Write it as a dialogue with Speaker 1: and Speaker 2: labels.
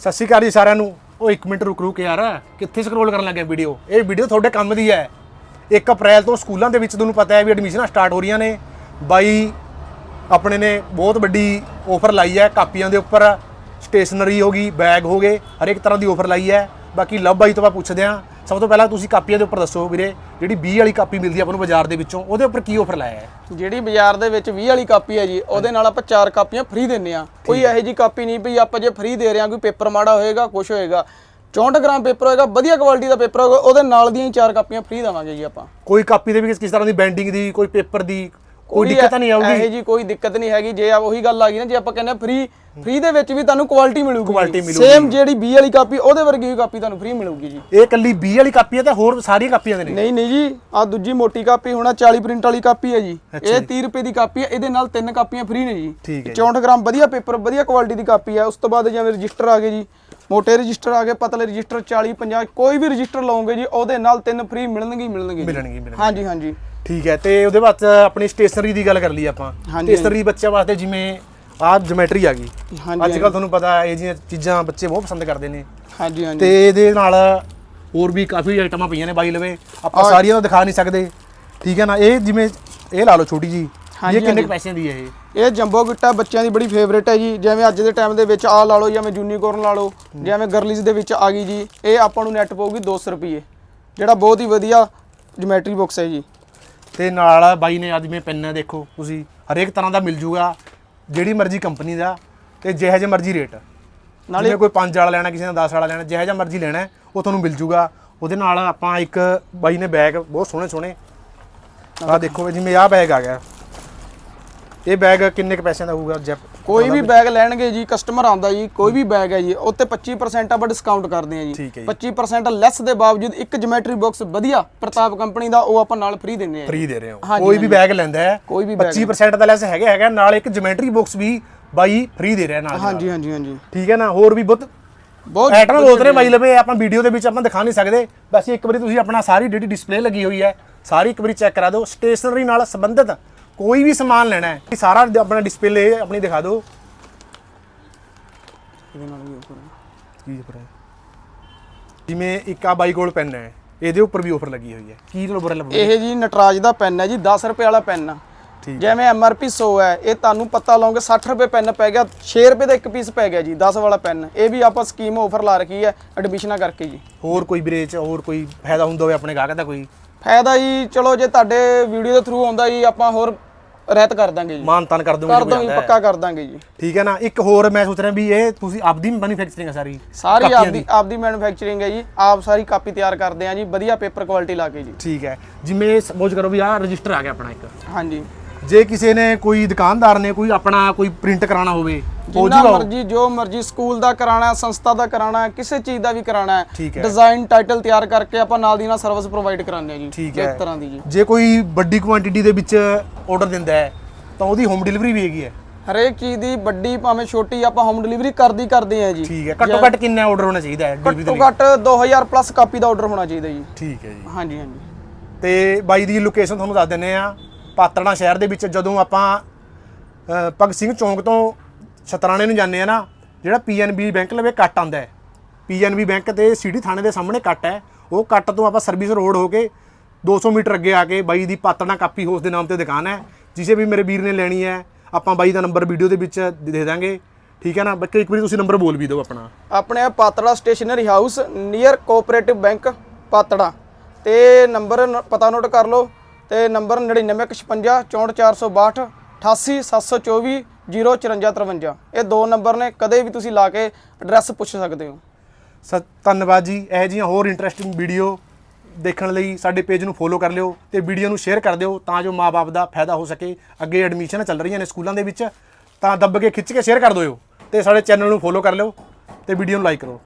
Speaker 1: ਸਤਿ ਸ਼੍ਰੀ ਅਕਾਲ ਜੀ ਸਾਰਿਆਂ ਨੂੰ। ਉਹ 1 ਮਿੰਟ ਰੁਕ ਰੁਕ ਯਾਰ, ਕਿੱਥੇ ਸਕਰੋਲ ਕਰਨ ਲੱਗੇ ਵੀਡੀਓ ਇਹ ਵੀਡੀਓ ਤੁਹਾਡੇ ਕੰਮ ਦੀ ਹੈ। 1 ਅਪ੍ਰੈਲ ਤੋਂ ਸਕੂਲਾਂ ਦੇ ਵਿੱਚ ਤੁਹਾਨੂੰ ਪਤਾ ਹੈ ਵੀ ਐਡਮਿਸ਼ਨਾਂ ਸਟਾਰਟ ਹੋ ਰਹੀਆਂ ਨੇ। ਬਾਈ ਆਪਣੇ ਨੇ ਬਹੁਤ ਵੱਡੀ ਆਫਰ ਲਾਈ ਹੈ, ਕਾਪੀਆਂ ਦੇ ਉੱਪਰ। ਸਟੇਸ਼ਨਰੀ ਹੋ ਗਈ ਬੈਗ ਹੋ ਗਏ ਹਰ ਇੱਕ ਤਰ੍ਹਾਂ ਦੀ ਆਫਰ ਲਾਈ ਹੈ। ਬਾਕੀ ਲਵ ਬਾਈ ਤੋਂ ਆਪਾਂ ਪੁੱਛਦੇ ਹਾਂ। ਸਭ ਤੋਂ ਪਹਿਲਾਂ ਤੁਸੀਂ ਕਾਪੀਆਂ ਦੇ ਉੱਪਰ ਦੱਸੋ ਵੀਰੇ ਜਿਹੜੀ 20 ਵਾਲੀ ਕਾਪੀ ਮਿਲਦੀ ਆਪਾਂ ਨੂੰ ਬਾਜ਼ਾਰ ਦੇ ਵਿੱਚੋਂ ਉਹਦੇ ਉੱਪਰ ਕੀ ਆਫਰ ਲਾਇਆ ਹੈ?
Speaker 2: ਜਿਹੜੀ ਬਾਜ਼ਾਰ ਦੇ ਵਿੱਚ 20 ਵਾਲੀ ਕਾਪੀ ਹੈ ਜੀ ਉਹਦੇ ਨਾਲ ਆਪਾਂ ਚਾਰ ਕਾਪੀਆਂ ਫ੍ਰੀ ਦਿੰਨੇ ਆ ਕੋਈ ਇਹੋ ਜੀ ਕਾਪੀ ਨਹੀਂ ਵੀ ਆਪਾਂ ਜੇ ਫ੍ਰੀ ਦੇ ਰਹੇ ਆ ਕੋਈ ਪੇਪਰ ਮਾੜਾ ਹੋਏਗਾ ਕੁਝ ਹੋਏਗਾ। 64 ਗ੍ਰਾਮ ਪੇਪਰ ਹੋਏਗਾ ਵਧੀਆ ਕੁਆਲਿਟੀ ਦਾ ਪੇਪਰ ਹੋਏਗਾ ਉਹਦੇ ਨਾਲ ਦੀਆਂ ਹੀ ਚਾਰ ਕਾਪੀਆਂ ਫ੍ਰੀ ਦੇਵਾਂਗੇ ਜੀ ਆਪਾਂ।
Speaker 1: ਕੋਈ ਕਾਪੀ ਦੇ ਵਿੱਚ ਕਿਸ ਤਰ੍ਹਾਂ ਦੀ ਬੈਂਡਿੰਗ ਦੀ ਕੋਈ ਪੇਪਰ ਦੀ ਕੋਈ ਦਿੱਕਤ ਨਹੀਂ ਆਊਗੀ।
Speaker 2: ਇਹੋ ਜੀ ਕੋਈ ਦਿੱਕਤ ਨਹੀਂ ਹੈਗੀ ਜੇ ਆ ਉਹੀ ਗੱਲ ਆ ਗਈ ਨਾ ਜੇ ਆਪਾਂ ਕਹਿੰਦੇ ਫ੍ਰੀ ਫ੍ਰੀ ਦੇ ਵਿੱਚ ਵੀ ਤੁਹਾਨੂੰ ਕੁਆਲਿਟੀ ਮਿਲੂਗੀ।
Speaker 1: Quality ਮਿਲੂਗੀ।
Speaker 2: ਸੇਮ ਜਿਹੜੀ 20 ਵਾਲੀ ਕਾਪੀ ਉਹਦੇ ਵਰਗੀ ਹੀ ਕਾਪੀ ਤੁਹਾਨੂੰ ਫ੍ਰੀ ਮਿਲੂਗੀ ਜੀ।
Speaker 1: ਇਹ ਕੱਲੀ 20 ਵਾਲੀ ਕਾਪੀ ਹੈ ਤਾਂ ਹੋਰ ਸਾਰੀਆਂ ਕਾਪੀਆਂ ਦੇ ਨੇ।
Speaker 2: ਨਹੀਂ ਨਹੀਂ ਜੀ ਆ ਦੂਜੀ ਮੋਟੀ ਕਾਪੀ ਹੋਣਾ 40 ਪ੍ਰਿੰਟ ਵਾਲੀ ਕਾਪੀ ਹੈ ਜੀ। ਇਹ 30 ਰੁਪਏ ਦੀ ਕਾਪੀ ਹੈ ਇਹਦੇ ਨਾਲ ਤਿੰਨ ਕਾਪੀਆਂ ਫ੍ਰੀ ਨੇ ਜੀ।
Speaker 1: ਠੀਕ ਹੈ
Speaker 2: 64 ਗ੍ਰਾਮ ਵਧੀਆ ਪੇਪਰ ਵਧੀਆ ਕੁਆਲਿਟੀ ਦੀ ਕਾਪੀ ਹੈ। ਉਸ ਤੋਂ ਬਾਅਦ ਜਿਵੇਂ ਰਜਿਸਟਰ ਆ ਗਏ ਜੀ ਮੋਟੇ ਰਜਿਸਟਰ ਆ ਗਏ ਪਤਲੇ ਰਜਿਸਟਰ 40 50 ਕੋਈ ਵੀ ਰਜਿਸਟਰ ਲਓਗੇ ਜੀ ਉਹਦੇ ਨਾਲ ਤਿੰਨ ਫ੍ਰੀ ਮਿਲਣਗੇ। ਮਿਲਣਗੇ।
Speaker 1: ਮਿਲਣਗੇ।
Speaker 2: ਹਾਂਜੀ ਹਾਂਜੀ।
Speaker 1: ਠੀਕ ਹੈ ਤੇ ਉਹਦੇ ਬਾਅਦ ਆਪਣੀ ਸਟੇਸ਼ਨਰੀ ਦੀ ਗੱਲ ਕਰ ਲਈ ਆਪਾਂ। ਸਟੇਸ਼ਨਰੀ ਬੱਚਿਆਂ ਵਾਸਤੇ ਜਿਵੇਂ ਆਹ ਜਿਓਮੈਟਰੀ ਆ ਗਈ। ਅੱਜ ਕੱਲ ਤੁਹਾਨੂੰ ਪਤਾ ਇਹ ਜਿਹੀਆਂ ਚੀਜ਼ਾਂ ਬੱਚੇ ਬਹੁਤ ਪਸੰਦ ਕਰਦੇ ਨੇ।
Speaker 2: ਹਾਂਜੀ ਹਾਂਜੀ।
Speaker 1: ਤੇ ਇਹਦੇ ਨਾਲ ਹੋਰ ਵੀ ਕਾਫੀ ਆਈਟਮਾਂ ਪਈਆਂ ਨੇ ਬਾਈ ਲਵੇ। ਆਪਾਂ ਸਾਰੀਆਂ ਤਾਂ ਦਿਖਾ ਨਹੀਂ ਸਕਦੇ। ਠੀਕ ਹੈ ਨਾ ਇਹ ਜਿਵੇਂ ਇਹ ਲਾ ਲਓ ਛੋਟੀ ਜੀ ਇਹ ਕਿੰਨੇ। ਪੈਸਿਆਂ ਦੀ ਹੈ ਇਹ?
Speaker 2: ਇਹ ਜੰਬੋ ਗਿੱਟਾ ਬੱਚਿਆਂ ਦੀ ਬੜੀ ਫੇਵਰੇਟ ਹੈ ਜੀ। ਜਿਵੇਂ ਅੱਜ ਦੇ ਟਾਈਮ ਦੇ ਵਿੱਚ ਆ ਲਾ ਲਓ ਜਿਵੇਂ ਯੂਨੀਕੋਰਨ ਲਾ ਲਓ ਜਿਵੇਂ ਗਰਲਿਸ ਦੇ ਵਿੱਚ ਆ ਗਈ ਜੀ। ਇਹ ਆਪਾਂ ਨੂੰ ਨੈਟ ਪਊਗੀ 200 ਰੁਪਏ ਜਿਹੜਾ ਬਹੁਤ ਹੀ ਵਧੀਆ ਜਿਓਮੈਟਰੀ ਬਾਕਸ ਹੈ ਜੀ।
Speaker 1: ਤੇ ਨਾਲ ਬਾਈ ਨੇ ਜਿਵੇਂ ਪੈਨ ਹੈ ਦੇਖੋ ਤੁਸੀਂ ਹਰੇਕ ਤਰ੍ਹਾਂ ਦਾ ਮਿਲ ਜੂਗਾ ਜਿਹੜੀ ਮਰਜ਼ੀ ਕੰਪਨੀ ਦਾ ਤੇ ਜਿਹੋ ਜਿਹਾ ਮਰਜ਼ੀ ਰੇਟ।
Speaker 2: ਨਾਲੇ
Speaker 1: ਕੋਈ 5 ਵਾਲਾ ਲੈਣਾ ਕਿਸੇ ਨੇ 10 ਵਾਲਾ ਲੈਣਾ ਜਿਹੋ ਜਿਹਾ ਮਰਜ਼ੀ ਲੈਣਾ ਉਹ ਤੁਹਾਨੂੰ ਮਿਲ ਜੂਗਾ। ਉਹਦੇ ਨਾਲ ਆਪਾਂ ਇੱਕ ਬਾਈ ਨੇ ਬੈਗ ਬਹੁਤ ਸੋਹਣੇ ਸੋਹਣੇ ਆਹ ਦੇਖੋ ਜਿਵੇਂ ਆਹ ਬੈਗ ਆ ਗਿਆ। ਇਹ ਬੈਗ ਕਿੰਨੇ ਕ ਪੈਸਿਆਂ ਦਾ ਹੋਊਗਾ ਜੈਪ
Speaker 2: ਕੋਈ ਵੀ ਬੈਗ ਲੈਣਗੇ ਜੀ ਕਸਟਮਰ ਆਂਦਾ ਜੀ ਕੋਈ ਵੀ ਬੈਗ ਹੈ ਜੀ ਉੱਤੇ 25% ਆਪਾਂ ਡਿਸਕਾਊਂਟ ਕਰਦੇ ਹਾਂ ਜੀ।
Speaker 1: ਠੀਕ ਹੈ ਜੀ।
Speaker 2: 25% ਲੈਸ ਦੇ ਬਾਵਜੂਦ ਇੱਕ ਜਿਓਮੈਟਰੀ ਬਾਕਸ ਵਧੀਆ ਪ੍ਰਤਾਪ ਕੰਪਨੀ ਦਾ ਉਹ ਆਪਾਂ ਨਾਲ ਫ੍ਰੀ ਹਾਂ ਜੀ।
Speaker 1: ਫ੍ਰੀ ਦੇ ਰਹੇ ਹੋ। ਕੋਈ ਵੀ ਬੈਗ ਲੈਂਦਾ ਹੈ
Speaker 2: ਕੋਈ ਵੀ bag
Speaker 1: 25% ਦਾ ਲੈਸ ਹੈਗਾ ਹੈਗਾ ਨਾਲ ਇੱਕ ਜਿਓਮੈਟਰੀ ਬਾਕਸ ਵੀ ਬਾਈ ਫ੍ਰੀ ਦੇ ਰਿਹਾ ਨਾਲ।
Speaker 2: ਹਾਂਜੀ ਹਾਂਜੀ ਹਾਂਜੀ।
Speaker 1: ਠੀਕ ਹੈ ਨਾ? ਹੋਰ ਵੀ ਬਹੁਤ
Speaker 2: ਬਹੁਤ
Speaker 1: ਐਟਮ ਬਹੁਤ ਨੇ ਬਾਈ ਲਵੇ ਆਪਾਂ ਵੀਡੀਓ ਦੇ ਵਿੱਚ ਆਪਾਂ ਦਿਖਾ ਨਹੀਂ ਸਕਦੇ। ਵੈਸੇ ਇੱਕ ਵਾਰੀ ਤੁਸੀਂ ਆਪਣਾ ਸਾਰੀ ਜਿਹੜੀ ਡਿਸਪਲੇ ਲੱਗੀ ਹੋਈ ਹੈ ਸਾਰੀ ਇੱਕ ਵਾਰੀ ਚੈੱਕ ਕਰਾ ਦਿਓ। ਸਟੇਸ਼ਨਰੀ ਨਾਲ ਸੰਬੰਧਿਤ ਕੋਈ ਵੀ ਸਮਾਨ ਲੈਣਾ ਹੈ ਇਹ ਸਾਰਾ ਡ- ਆਪਣਾ ਡਿਸਪਲੇ ਆਪਣੀ ਦਿਖਾ ਦਿਓ। ਕੀ ਉੱਪਰ ਹੈ? ਜਿਵੇਂ ਇੱਕ ਆ ਬਾਈ ਕੋਲ ਪੈਨ ਹੈ ਇਹਦੇ ਉੱਪਰ ਵੀ ਆਫਰ ਲੱਗੀ ਹੋਈ ਹੈ। ਕੀ ਨੰਬਰ ਲੱਭੋ
Speaker 2: ਇਹ ਜੀ ਨਟਰਾਜ ਦਾ ਪੈਨ ਹੈ ਜੀ 10 ਰੁਪਏ ਵਾਲਾ ਪੈਨ ਆ।
Speaker 1: ਠੀਕ।
Speaker 2: ਜਿਵੇਂ ਐਮਆਰਪੀ 100 ਹੈ ਇਹ ਤੁਹਾਨੂੰ ਪਤਾ ਲਾਉਂਗੇ 60 ਰੁਪਏ ਪੈਨ ਪੈ ਗਿਆ 6 ਰੁਪਏ ਦਾ ਇੱਕ ਪੀਸ ਪੈ ਗਿਆ ਜੀ 10 ਵਾਲਾ ਪੈਨ ਇਹ ਵੀ ਆਪਾਂ ਸਕੀਮ ਆਫਰ ਲਾ ਰੱਖੀ ਹੈ ਐਡਮਿਸ਼ਨਾਂ ਕਰਕੇ ਜੀ।
Speaker 1: ਹੋਰ ਕੋਈ ਵੀਰੇ ਚ ਹੋਰ ਕੋਈ ਫਾਇਦਾ ਹੁੰਦਾ ਹੋਵੇ ਆਪਣੇ ਗਾਹਕ ਦਾ ਕੋਈ?
Speaker 2: ਫਾਇਦਾ ਜੀ ਚਲੋ ਜੇ ਤੁਹਾਡੇ ਵੀਡੀਓ ਦੇ ਥਰੂ ਆਉਂਦਾ ਜੀ ਆਪਾਂ ਹੋਰ ਰਹਿਤ ਕਰ ਦਾਂਗੇ ਜੀ।
Speaker 1: ਮਾਨ ਤਾਨ ਕਰ ਦੋਗੇ
Speaker 2: ਕਰ ਦਾਂਗੇ। ਪੱਕਾ ਕਰ ਦਾਂਗੇ ਜੀ।
Speaker 1: ਠੀਕ ਹੈ ਨਾ? ਇੱਕ ਹੋਰ ਮੈਂ ਸੋਚ ਰਿਹਾ ਵੀ ਇਹ ਤੁਸੀਂ ਆਪਦੀ ਮੈਨੂਫੈਕਚਰਿੰਗ ਹੈ ਸਾਰੀ
Speaker 2: ਸਾਰੀ
Speaker 1: ਕਾਪੀਆਂ
Speaker 2: ਆਪਦੀ ਆਪਦੀ ਮੈਨੂਫੈਕਚਰਿੰਗ ਹੈ ਜੀ। ਆਪ ਸਾਰੀ ਕਾਪੀ ਤਿਆਰ ਕਰਦੇ ਆ ਜੀ। ਵਧੀਆ ਪੇਪਰ ਕੁਆਲਿਟੀ ਲਾ ਕੇ ਜੀ।
Speaker 1: ਠੀਕ ਹੈ। ਜਿਵੇਂ ਸਪੋਜ਼ ਕਰੋ ਵੀ ਆਹ ਰਜਿਸਟਰ ਆ ਗਿਆ ਆਪਣਾ ਇੱਕ।
Speaker 2: ਹਾਂਜੀ।
Speaker 1: ਜੇ ਕਿਸੇ ਨੇ ਕੋਈ ਦੁਕਾਨਦਾਰ ਨੇ ਕੋਈ ਆਪਣਾ ਕੋਈ ਪ੍ਰਿੰਟ ਕਰਾਉਣਾ ਹੋਵੇ
Speaker 2: ਜਿੰਨਾ? ਮਰਜ਼ੀ ਜੋ ਮਰਜ਼ੀ ਸਕੂਲ ਦਾ ਕਰਾਣਾ ਸੰਸਥਾ ਦਾ ਕਰਾਣਾ ਕਿਸੇ ਚੀਜ਼ ਦਾ ਵੀ ਕਰਾਣਾ ਹੈ। ਡਿਜ਼ਾਈਨ ਟਾਈਟਲ ਤਿਆਰ ਕਰਕੇ ਆਪਾਂ ਨਾਲ ਦੀ ਨਾਲ ਸਰਵਿਸ ਪ੍ਰੋਵਾਈਡ ਕਰਾਉਂਦੇ ਆ ਜੀ
Speaker 1: ਠੀਕ
Speaker 2: ਇੱਕ। ਤਰ੍ਹਾਂ ਦੀ ਜੀ।
Speaker 1: ਜੇ ਕੋਈ ਵੱਡੀ ਕੁਆਂਟੀਟੀ ਦੇ ਵਿੱਚ ਆਰਡਰ ਦਿੰਦਾ ਹੈ ਤਾਂ ਉਹਦੀ ਹੋਮ ਡਿਲੀਵਰੀ ਵੀ ਹੈਗੀ ਹੈ।
Speaker 2: ਹਰੇਕ ਚੀਜ਼ ਦੀ ਵੱਡੀ ਭਾਵੇਂ ਛੋਟੀ ਆਪਾਂ ਹੋਮ ਡਿਲੀਵਰੀ ਕਰਦੀ ਕਰਦੇ ਆ ਜੀ।
Speaker 1: ਠੀਕ ਹੈ। ਘੱਟੋ ਘੱਟ ਕਿੰਨਾ ਆਰਡਰ ਹੋਣਾ ਚਾਹੀਦਾ ਹੈ ਡਿਲੀਵਰੀ ਦੇ
Speaker 2: ਘੱਟੋ
Speaker 1: ਲਈ?
Speaker 2: ਘੱਟ 2000 ਪਲੱਸ ਕਾਪੀ ਦਾ ਆਰਡਰ ਹੋਣਾ ਚਾਹੀਦਾ ਜੀ।
Speaker 1: ਠੀਕ ਹੈ ਜੀ।
Speaker 2: ਹਾਂਜੀ ਹਾਂਜੀ।
Speaker 1: ਤੇ ਬਾਈ ਦੀ ਲੋਕੇਸ਼ਨ ਤੁਹਾਨੂੰ ਦੱਸ ਦਿੰਨੇ ਆ ਪਾਤੜਾ ਸ਼ਹਿਰ ਦੇ ਵਿੱਚ ਜਦੋਂ ਆਪਾਂ ਭਗਤ ਸਿੰਘ ਚੌਂਕ ਤੋਂ ਛਤਰਾਣੇ ਨੂੰ ਜਾਂਦੇ ਆ ਨਾ, ਜਿਹੜਾ ਪੀਐਨਬੀ ਬੈਂਕ ਲਵੇ ਕੱਟ ਆਂਦਾ ਹੈ। ਪੀਐਨਬੀ ਬੈਂਕ ਤੇ ਸਿਟੀ ਥਾਣੇ ਦੇ ਸਾਹਮਣੇ ਕੱਟ ਹੈ। ਉਹ ਕੱਟ ਤੋਂ ਆਪਾਂ ਸਰਵਿਸ ਰੋਡ ਹੋ ਕੇ 200 ਮੀਟਰ ਅੱਗੇ ਆ ਕੇ ਬਾਈ ਦੀ ਪਾਤੜਾ ਕਾਪੀ ਹਾਊਸ ਦੇ ਨਾਮ ਤੇ ਦੁਕਾਨ ਹੈ। ਜਿਸੇ ਵੀ ਮੇਰੇ ਵੀਰ ਨੇ ਲੈਣੀ ਹੈ, ਆਪਾਂ ਬਾਈ ਦਾ ਨੰਬਰ ਵੀਡੀਓ ਦੇ ਵਿੱਚ ਦੇ ਦਾਂਗੇ। ਠੀਕ ਹੈ ਨਾ? ਬਾਕੀ ਇੱਕ ਵਾਰੀ ਤੁਸੀਂ ਨੰਬਰ ਬੋਲ ਵੀ ਦਿਓ ਆਪਣਾ।
Speaker 2: ਆਪਣੇ Patran stationery house near cooperative bank Patran. ਤੇ ਨੰਬਰ ਪਤਾ ਨੋਟ ਕਰ ਲਓ। ਤੇ ਨੰਬਰ 9956 64462 88724 05453 ਇਹ ਦੋ ਨੰਬਰ ਨੇ ਕਦੇ ਵੀ ਤੁਸੀਂ ਲਾ ਕੇ ਐਡਰੈਸ ਪੁੱਛ ਸਕਦੇ ਹੋ।
Speaker 1: ਸ ਧੰਨਵਾਦ ਜੀ। ਇਹੋ ਜਿਹੀਆਂ ਹੋਰ ਇੰਟਰਸਟਿੰਗ ਵੀਡੀਓ ਦੇਖਣ ਲਈ ਸਾਡੇ ਪੇਜ ਨੂੰ ਫੋਲੋ ਕਰ ਲਿਓ ਤੇ ਵੀਡੀਓ ਨੂੰ ਸ਼ੇਅਰ ਕਰ ਦਿਓ ਤਾਂ ਜੋ ਮਾਪੇ ਦਾ ਫਾਇਦਾ ਹੋ ਸਕੇ। ਅੱਗੇ ਐਡਮਿਸ਼ਨ ਚੱਲ ਰਹੀਆਂ ਨੇ ਸਕੂਲਾਂ ਦੇ ਵਿੱਚ, ਤਾਂ ਦੱਬ ਕੇ ਖਿੱਚ ਕੇ ਸ਼ੇਅਰ ਕਰ ਦਿਓ ਤੇ ਸਾਡੇ ਚੈਨਲ ਨੂੰ ਫੋਲੋ ਕਰ ਲਿਓ ਤੇ ਵੀਡੀਓ ਨੂੰ ਲਾਈਕ ਕਰੋ।